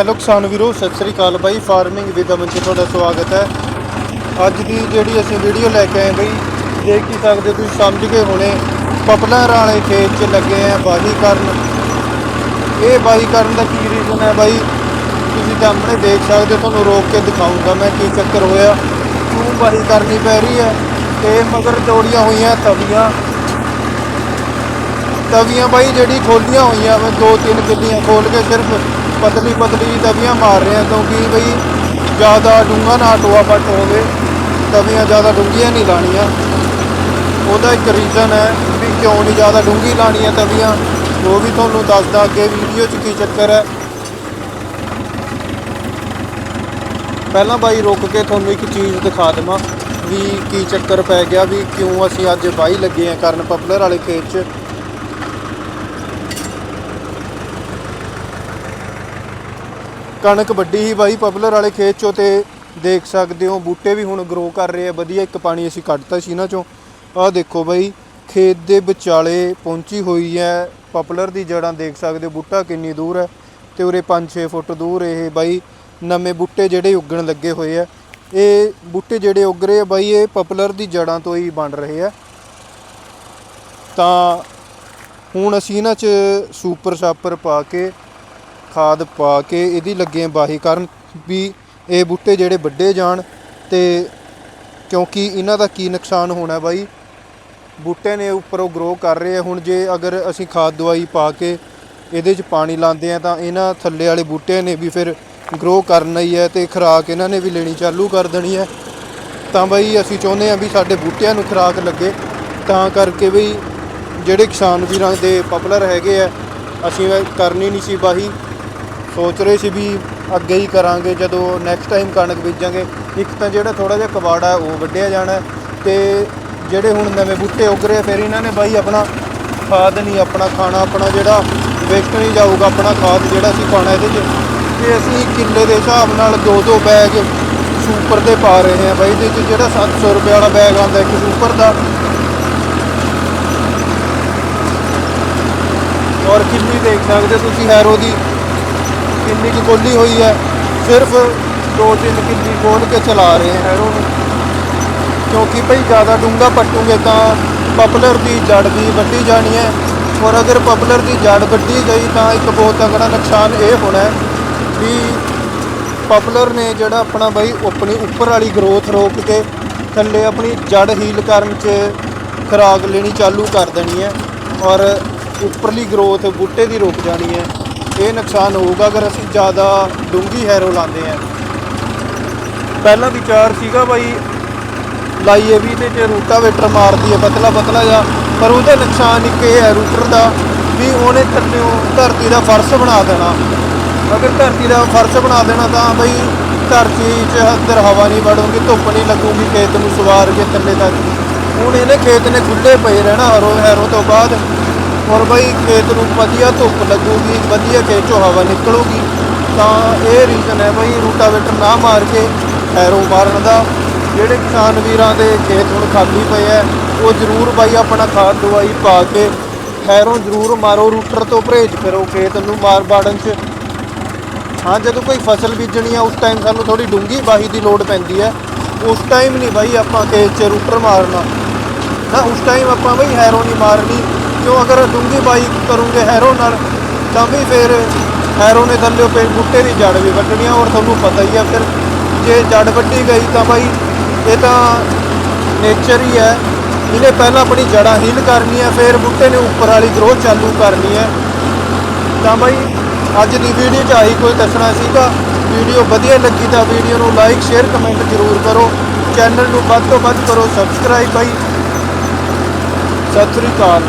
Hello ਕਿਸਾਨ ਵੀਰੋ, ਸਤਿ ਸ੍ਰੀ ਅਕਾਲ ਬਾਈ, farming with ਅਮਨ 'ਚ ਤੁਹਾਡਾ ਸਵਾਗਤ ਹੈ। ਅੱਜ ਦੀ ਜਿਹੜੀ ਅਸੀਂ ਵੀਡੀਓ ਲੈ ਕੇ ਆਏ ਬਈ, ਦੇਖ ਹੀ ਸਕਦੇ ਤੁਸੀਂ, ਸਮਝ ਗਏ ਹੋਣੇ ਪਪਲਰ ਵਾਲੇ ਖੇਤ 'ਚ ਲੱਗੇ ਆ ਬਾਹੀ ਕਰਨ। ਇਹ ਬਾਹੀ ਕਰਨ ਦਾ ਕੀ ਰੀਜ਼ਨ ਹੈ ਬਾਈ? ਤੁਸੀਂ ਸਾਹਮਣੇ ਦੇਖ ਸਕਦੇ ਹੋ, ਤੁਹਾਨੂੰ ਰੋਕ ਕੇ ਦਿਖਾਉਂਗਾ ਮੈਂ ਕੀ ਚੱਕਰ ਹੋਇਆ। ਕਿਉਂ ਬਾਹੀ ਕਰਨੀ ਪੈ ਰਹੀ ਹੈ? ਤੇ ਮਗਰ ਜੋੜੀਆਂ ਹੋਈਆਂ ਤਵੀਆਂ। ਤਵੀਆਂ ਬਾਈ, ਜਿਹੜੀ ਖੋਲੀਆਂ ਹੋਈਆਂ ਵਾ ਦੋ ਤਿੰਨ ਕਿੱਲੀਆਂ ਖੋਲ ਕੇ ਸਿਰਫ ਪਤਲੀ ਪਤਲੀ ਤਵੀਆਂ ਮਾਰ ਰਹੇ ਆ, ਕਿਉਂਕਿ ਬਈ ਜ਼ਿਆਦਾ ਡੂੰਘਾ ਨਾ ਟੋਆ ਪੱਟ ਹੋਵੇ, ਤਵੀਆਂ ਜ਼ਿਆਦਾ ਡੂੰਘੀਆਂ ਨਹੀਂ ਲਾਣੀਆਂ ਉਹਦਾ ਇੱਕ ਰੀਜ਼ਨ ਹੈ ਵੀ ਕਿਉਂ ਨਹੀਂ ਜ਼ਿਆਦਾ ਡੂੰਘੀ ਲਾਣੀਆਂ ਤਵੀਆਂ। ਉਹ ਵੀ ਤੁਹਾਨੂੰ ਦੱਸਦਾ ਅੱਗੇ ਵੀਡੀਓ 'ਚ ਕੀ ਚੱਕਰ ਹੈ। ਪਹਿਲਾਂ ਬਾਈ ਰੁਕ ਕੇ ਤੁਹਾਨੂੰ ਇੱਕ ਚੀਜ਼ ਦਿਖਾ ਦੇਵਾਂ, ਵੀ ਕੀ ਚੱਕਰ ਪੈ ਗਿਆ, ਵੀ ਕਿਉਂ ਅਸੀਂ ਅੱਜ ਬਾਈ ਲੱਗੇ ਆ ਕਰਨ ਪਪਲਰ ਵਾਲੇ ਖੇਤ 'ਚ। ਕਣਕ ਵੱਡੀ ਹੀ ਬਾਈ ਪਪਲਰ ਵਾਲੇ ਖੇਤ ਚੋਂ ਤੇ ਦੇਖ ਸਕਦੇ ਹੋ, ਬੂਟੇ ਵੀ ਹੁਣ ਗਰੋ ਕਰ ਰਹੇ ਆ, ਵਧੀਆ ਇੱਕ ਪਾਣੀ ਅਸੀਂ ਕੱਢਤਾ ਸੀ ਇਹਨਾਂ ਚੋਂ। ਆਹ ਦੇਖੋ ਬਾਈ, ਖੇਤ ਦੇ ਵਿਚਾਲੇ ਪਹੁੰਚੀ ਹੋਈ ਹੈ ਪਪਲਰ ਦੀ ਜੜਾਂ ਦੇਖ ਸਕਦੇ ਹੋ, ਬੂਟਾ ਕਿੰਨੀ ਦੂਰ ਹੈ ਤੇ ਉਰੇ 5-6 ਫੁੱਟ ਦੂਰ ਇਹ ਬਾਈ ਨਵੇਂ ਬੂਟੇ ਜਿਹੜੇ ਉੱਗਣ ਲੱਗੇ ਹੋਏ ਆ। ਇਹ ਬੂਟੇ ਜਿਹੜੇ ਉੱਗ ਰਹੇ ਆ ਬਾਈ, ਇਹ ਪਪਲਰ ਦੀ ਜੜਾਂ ਤੋਂ ਹੀ ਬਣ ਰਹੇ ਆ। ਤਾਂ ਹੁਣ ਅਸੀਂ ਇਹਨਾਂ 'ਚ ਸੁਪਰ ਸਾਪਰ ਪਾ ਕੇ ਖਾਦ ਪਾ ਕੇ ਇਹਦੀ ਲੱਗੇ ਬਾਹੀ ਕਰਨ ਵੀ ਇਹ ਬੂਟੇ ਜਿਹੜੇ ਵੱਡੇ ਜਾਣ ਤੇ ਕਿਉਂਕਿ ਇਹਨਾਂ ਦਾ ਕੀ ਨੁਕਸਾਨ ਹੋਣਾ ਬਾਈ? ਬੂਟੇ ਨੇ ਉੱਪਰੋਂ ਗਰੋ ਕਰ ਰਹੇ ਆ। ਹੁਣ ਜੇ ਅਗਰ ਅਸੀਂ ਖਾਦ ਦਵਾਈ ਪਾ ਕੇ ਇਹਦੇ 'ਚ ਪਾਣੀ ਲਾਉਂਦੇ ਆ ਤਾਂ ਇਹਨਾਂ ਥੱਲੇ ਵਾਲੇ ਬੂਟਿਆਂ ਨੇ ਵੀ ਫਿਰ ਗਰੋ ਕਰਨਾ ਹੀ ਹੈ ਤੇ ਖੁਰਾਕ ਇਹਨਾਂ ਨੇ ਵੀ ਲੈਣੀ ਚਾਲੂ ਕਰ ਦੇਣੀ ਹੈ ਤਾਂ ਬਈ ਅਸੀਂ ਚਾਹੁੰਦੇ ਆ ਵੀ ਸਾਡੇ ਬੂਟਿਆਂ ਨੂੰ ਖੁਰਾਕ ਲੱਗੇ। ਤਾਂ ਕਰਕੇ ਵੀ ਜਿਹੜੇ ਕਿਸਾਨ ਵੀਰਾਂ ਦੇ ਪਪੂਲਰ ਹੈਗੇ ਆ, ਅਸੀਂ ਵੈ- ਕਰਨੀ ਨਹੀਂ ਸੀ ਬਾਹੀ। ਸੋਚ ਰਹੇ ਸੀ ਵੀ ਅੱਗੇ ਹੀ ਕਰਾਂਗੇ, ਜਦੋਂ ਨੈਕਸਟ ਟਾਈਮ ਕਣਕ ਬੀਜਾਂਗੇ। ਇੱਕ ਤਾਂ ਜਿਹੜਾ ਥੋੜਾ ਜਿਹਾ ਕਬਾੜਾ ਉਹ ਵੱਢਿਆ ਜਾਣਾ ਹੈ ਤੇ ਜਿਹੜੇ ਹੁਣ ਨਵੇਂ ਬੂਟੇ ਉੱਗ ਰਹੇ ਫਿਰ ਇਹਨਾਂ ਨੇ ਬਾਈ ਆਪਣਾ ਖਾਦ ਨਹੀਂ, ਆਪਣਾ ਖਾਣਾ, ਆਪਣਾ ਜਿਹੜਾ ਵੇਸਟ ਨਹੀਂ ਜਾਊਗਾ, ਆਪਣਾ ਖਾਦ ਜਿਹੜਾ ਅਸੀਂ ਪਾਣਾ ਇਹਦੇ 'ਚ। ਤੇ ਅਸੀਂ ਕਿੱਲੇ ਦੇ ਹਿਸਾਬ ਨਾਲ ਦੋ ਦੋ ਬੈਗ ਸੁਪਰ 'ਤੇ ਪਾ ਰਹੇ ਹਾਂ ਬਾਈ, ਇਹਦੇ 'ਚ ਜਿਹੜਾ 700 ਰੁਪਏ ਵਾਲਾ ਬੈਗ ਆਉਂਦਾ ਇੱਕ ਸੁਪਰ ਦਾ। ਔਰ ਕਿੰਨੀ ਦੇਖ ਸਕਦੇ ਹੋ ਤੁਸੀਂ, ਹੈਰੋ ਦੀ ਕਿੰਨੀ ਕੁ ਖੋਲੀ ਹੋਈ ਹੈ, ਸਿਰਫ ਦੋ ਤਿੰਨ ਕਿੱਲੀ ਖੋਲ ਕੇ ਚਲਾ ਰਹੇ ਹੈ ਹੈਰੋ ਕਿਉਂਕਿ ਭਈ ਜ਼ਿਆਦਾ ਡੂੰਘਾ ਪੱਟੂਗੇ ਤਾਂ ਪਪਲਰ ਦੀ ਜੜ ਵੀ ਵੱਢੀ ਜਾਣੀ ਹੈ। ਔਰ ਅਗਰ ਪਪਲਰ ਦੀ ਜੜ ਵੱਢੀ ਗਈ ਤਾਂ ਇੱਕ ਬਹੁਤ ਤਗੜਾ ਨੁਕਸਾਨ ਇਹ ਹੋਣਾ ਹੈ ਵੀ ਪਪਲਰ ਨੇ ਜਿਹੜਾ ਆਪਣਾ ਬਈ ਆਪਣੀ ਉੱਪਰ ਵਾਲੀ ਗਰੋਥ ਰੋਕ ਕੇ ਥੱਲੇ ਆਪਣੀ ਜੜ ਹੀਲ ਕਰਨ 'ਚ ਖੁਰਾਕ ਲੈਣੀ ਚਾਲੂ ਕਰ ਦੇਣੀ ਹੈ। ਔਰ ਉੱਪਰਲੀ ਗਰੋਥ ਬੂਟੇ ਦੀ ਰੁਕ ਜਾਣੀ ਹੈ। ਇਹ ਨੁਕਸਾਨ ਹੋਊਗਾ ਅਗਰ ਅਸੀਂ ਜ਼ਿਆਦਾ ਡੂੰਘੀ ਹੈਰੋ ਲਾਉਂਦੇ ਹਾਂ। ਪਹਿਲਾਂ ਵਿਚਾਰ ਸੀਗਾ ਬਾਈ ਲਾਈਏ ਵੀ ਤੇ ਜੇ ਰੂਟਾਵੇਟਰ ਮਾਰਦੀ ਹੈ ਪਤਲਾ ਪਤਲਾ ਜਿਹਾ, ਪਰ ਉਹਦਾ ਨੁਕਸਾਨ ਇੱਕ ਇਹ ਹੈ ਰੂਟਰ ਦਾ ਵੀ ਉਹਨੇ ਥੱਲਿਓਂ ਧਰਤੀ ਦਾ ਫਰਸ਼ ਬਣਾ ਦੇਣਾ। ਅਗਰ ਧਰਤੀ ਦਾ ਫਰਸ਼ ਬਣਾ ਦੇਣਾ ਤਾਂ ਬਈ ਧਰਤੀ 'ਚ ਅੰਦਰ ਹਵਾ ਨਹੀਂ ਵੜੂਗੀ, ਧੁੱਪ ਨਹੀਂ ਲੱਗੂਗੀ, ਖੇਤ ਨੂੰ ਸਵਾਰ ਕੇ ਥੱਲੇ ਤੱਕ। ਹੁਣ ਇਹਨੇ ਖੇਤ ਨੇ ਖੁੱਲੇ ਪਏ ਰਹਿਣਾ ਹਰੋ ਹੈਰੋ ਤੋਂ ਬਾਅਦ। ਔਰ ਬਈ ਖੇਤ ਨੂੰ ਵਧੀਆ ਧੁੱਪ ਲੱਗੂਗੀ, ਵਧੀਆ ਖੇਤ 'ਚੋਂ ਹਵਾ ਨਿਕਲੂਗੀ, ਤਾਂ ਇਹ ਰੀਜ਼ਨ ਹੈ ਬਈ ਰੂਟਾਵੇਟਰ ਨਾ ਮਾਰ ਕੇ ਹੈਰੋ ਮਾਰਨ ਦਾ। ਜਿਹੜੇ ਕਿਸਾਨ ਵੀਰਾਂ ਦੇ ਖੇਤ ਹੁਣ ਖਾਲੀ ਪਏ ਐ, ਉਹ ਜ਼ਰੂਰ ਬਾਈ ਆਪਣਾ ਖਾਦ ਦਵਾਈ ਪਾ ਕੇ ਹੈਰੋਂ ਜ਼ਰੂਰ ਮਾਰੋ, ਰੂਟਰ ਤੋਂ ਪਰਹੇਜ਼ ਕਰੋ ਖੇਤ ਨੂੰ ਮਾਰ ਬਾੜਨ 'ਚ। ਹਾਂ, ਜਦੋਂ ਕੋਈ ਫਸਲ ਬੀਜਣੀ ਆ, ਉਸ ਟਾਈਮ ਸਾਨੂੰ ਥੋੜੀ ਡੂੰਗੀ ਬਾਹੀ ਦੀ ਲੋੜ ਪੈਂਦੀ ਹੈ ਉਸ ਟਾਈਮ ਨਹੀਂ ਬਾਈ ਆਪਾਂ ਖੇਤ 'ਚ ਰੂਟਰ ਮਾਰਨਾ। ਨਾ, ਉਸ ਟਾਈਮ ਆਪਾਂ ਬਈ ਹੈਰੋਂ ਨਹੀਂ ਮਾਰਨੀ। ਕਿਉਂ ਅਗਰ ਡੂੰਗੀ ਬਾਈ ਕਰੂੰਗੇ ਹੈਰੋ ਨਾਲ, ਤਾਂ ਵੀ ਫਿਰ ਹੈਰੋ ਨੇ ਥੱਲੇ ਪੇ ਬੂਟੇ ਦੀ ਜੜ ਵੀ ਵੱਢਣੀ ਆ, ਔਰ ਤੁਹਾਨੂੰ ਪਤਾ ਹੀ ਆ ਫਿਰ ਜੇ ਜੜ ਵੱਢੀ ਗਈ ਤਾਂ ਬਾਈ ਇਹ ਤਾਂ ਨੇਚਰ ਹੀ ਹੈ। ਇਹਨੇ ਪਹਿਲਾਂ ਆਪਣੀ ਜੜਾਂ ਹੀਲ ਕਰਨੀ ਹੈ ਫਿਰ ਬੂਟੇ ਨੇ ਉੱਪਰ ਵਾਲੀ ਗਰੋਥ ਚਾਲੂ ਕਰਨੀ ਹੈ। ਤਾਂ ਬਾਈ ਅੱਜ ਦੀ ਵੀਡੀਓ 'ਚ ਆਹੀ ਕੋਈ ਦੱਸਣਾ ਸੀਗਾ। ਵੀਡੀਓ ਵਧੀਆ ਲੱਗੀ ਤਾਂ ਵੀਡੀਓ ਨੂੰ ਲਾਈਕ ਸ਼ੇਅਰ ਕਮੈਂਟ ਜ਼ਰੂਰ ਕਰੋ। ਚੈਨਲ ਨੂੰ ਵੱਧ ਤੋਂ ਵੱਧ ਕਰੋ ਸਬਸਕ੍ਰਾਈਬ ਬਾਈ। ਸਤਿ ਸ੍ਰੀ ਅਕਾਲ।